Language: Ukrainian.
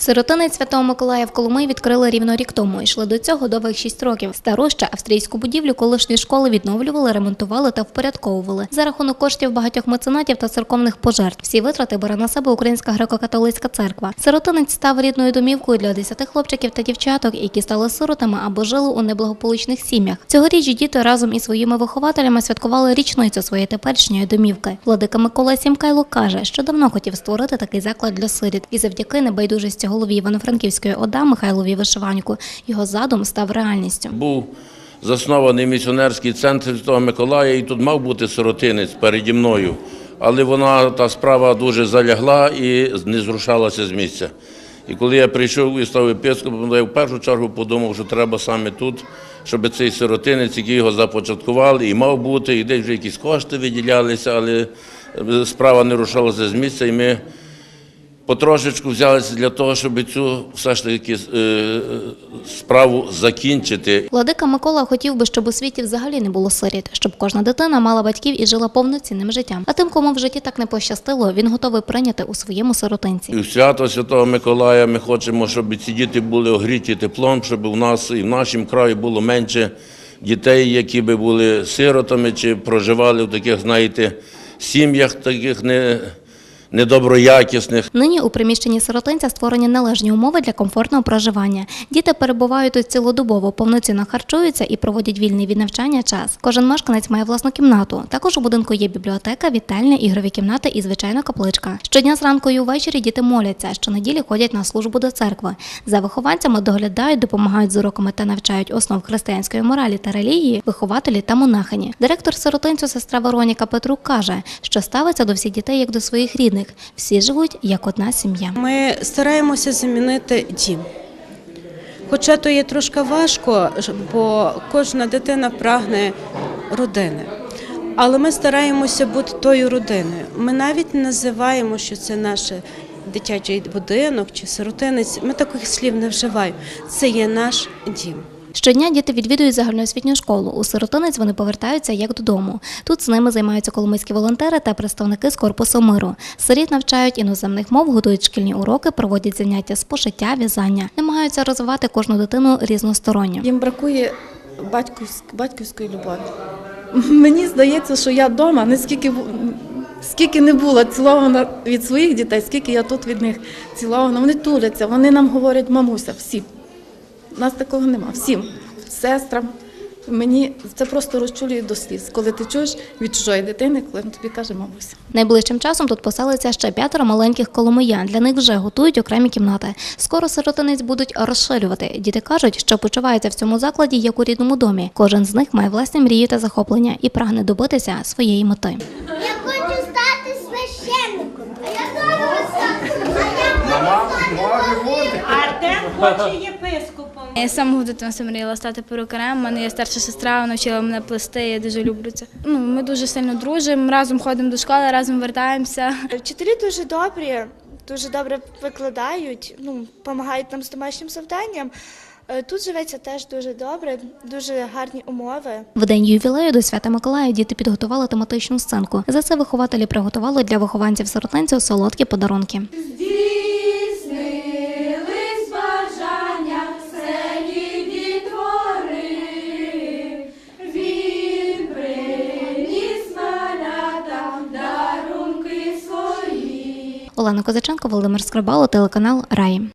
Сиротинець Святого Миколая в Коломиї відкрили рівно рік тому. Йшли до цього довгих шість років. Стару ще австрійську будівлю колишньої школи відновлювали, ремонтували та впорядковували. За рахунок коштів багатьох меценатів та церковних пожертв. Всі витрати бере на себе Українська греко-католицька церква. Сиротинець став рідною домівкою для десяти хлопчиків та дівчаток, які стали сиротами або жили у неблагополучних сім'ях. Цьогоріч діти разом із своїми вихователями святкували річницю своєї теперішньої домівки. Владика Микола Сімкайло каже, що давно хотів створити такий заклад для сиріт, і завдяки небайдужості голові Івано-Франківської ОДА Михайлові Вишиваньку його задум став реальністю. Був заснований місіонерський центр Святого Миколая, і тут мав бути сиротинець переді мною. Але вона та справа дуже залягла і не зрушалася з місця. І коли я прийшов і став епископом, я в першу чергу подумав, що треба саме тут, щоб цей сиротинець, який його започаткували, і мав бути, і десь вже якісь кошти виділялися, але справа не рушалася з місця, і ми потрошечку взялися для того, щоб цю все ж таки е, справу закінчити. Владика Микола хотів би, щоб у світі взагалі не було сиріт, щоб кожна дитина мала батьків і жила повноцінним життям. А тим, кому в житті так не пощастило, він готовий прийняти у своєму сиротинці. В свято Святого Миколая ми хочемо, щоб ці діти були огріті теплом, щоб у нас і в нашому краї було менше дітей, які би були сиротами чи проживали в таких, знаєте, сім'ях таких не, недоброякісних. Нині у приміщенні сиротинця створені належні умови для комфортного проживання. Діти перебувають тут цілодобово, повноцінно харчуються і проводять вільний від навчання час. Кожен мешканець має власну кімнату. Також у будинку є бібліотека, вітальня, ігрові кімнати і звичайна капличка. Щодня зранку і увечері діти моляться, щонеділі ходять на службу до церкви. За вихованцями доглядають, допомагають з уроками та навчають основ християнської моралі та релігії, вихователі та монахині. Директор сиротинцю сестра Вероніка Петрук каже, що ставиться до всіх дітей як до своїх рідних. Всі живуть як одна сім'я. Ми стараємося замінити дім. Хоча то є трошки важко, бо кожна дитина прагне родини. Але ми стараємося бути тою родиною. Ми навіть називаємо, що це наш дитячий будинок чи сиротинець. Ми таких слів не вживаємо. Це є наш дім. Щодня діти відвідують загальноосвітню школу. У сиротинець вони повертаються як додому. Тут з ними займаються коломийські волонтери та представники з корпусу миру. Сиріт навчають іноземних мов, готують шкільні уроки, проводять заняття з пошиття, в'язання. Намагаються розвивати кожну дитину різносторонньо. Їм бракує батьківськ- батьківської любові. Мені здається, що я вдома, не скільки, не була цілована від своїх дітей, скільки я тут від них цілована. Вони туляться, вони нам говорять мамуся, всі. У нас такого нема. Всім, сестрам. Мені це просто розчулює до сліз, коли ти чуєш від чужої дитини, коли тобі каже мамуся. Найближчим часом тут поселиться ще п'ятеро маленьких коломиян. Для них вже готують окремі кімнати. Скоро сиротинець будуть розширювати. Діти кажуть, що почуваються в цьому закладі як у рідному домі. Кожен з них має власні мрії та захоплення і прагне добитися своєї мети. Я хочу стати священником. Я зараз стати. Артем хоче єпископом. Я з самого дитинства мріяла стати перукарем. У мене є старша сестра, вона вчила мене плести, я дуже люблю це. Ну, ми дуже сильно дружимо, разом ходимо до школи, разом вертаємося. Вчителі дуже добрі, дуже добре викладають, ну, допомагають нам з домашнім завданням. Е, Тут живеться теж дуже добре, дуже гарні умови. В день ювілею до свята Миколая діти підготували тематичну сценку. За це вихователі приготували для вихованців сиротинців солодкі подарунки. Олена Козаченко, Володимир Скрибало, телеканал Раї.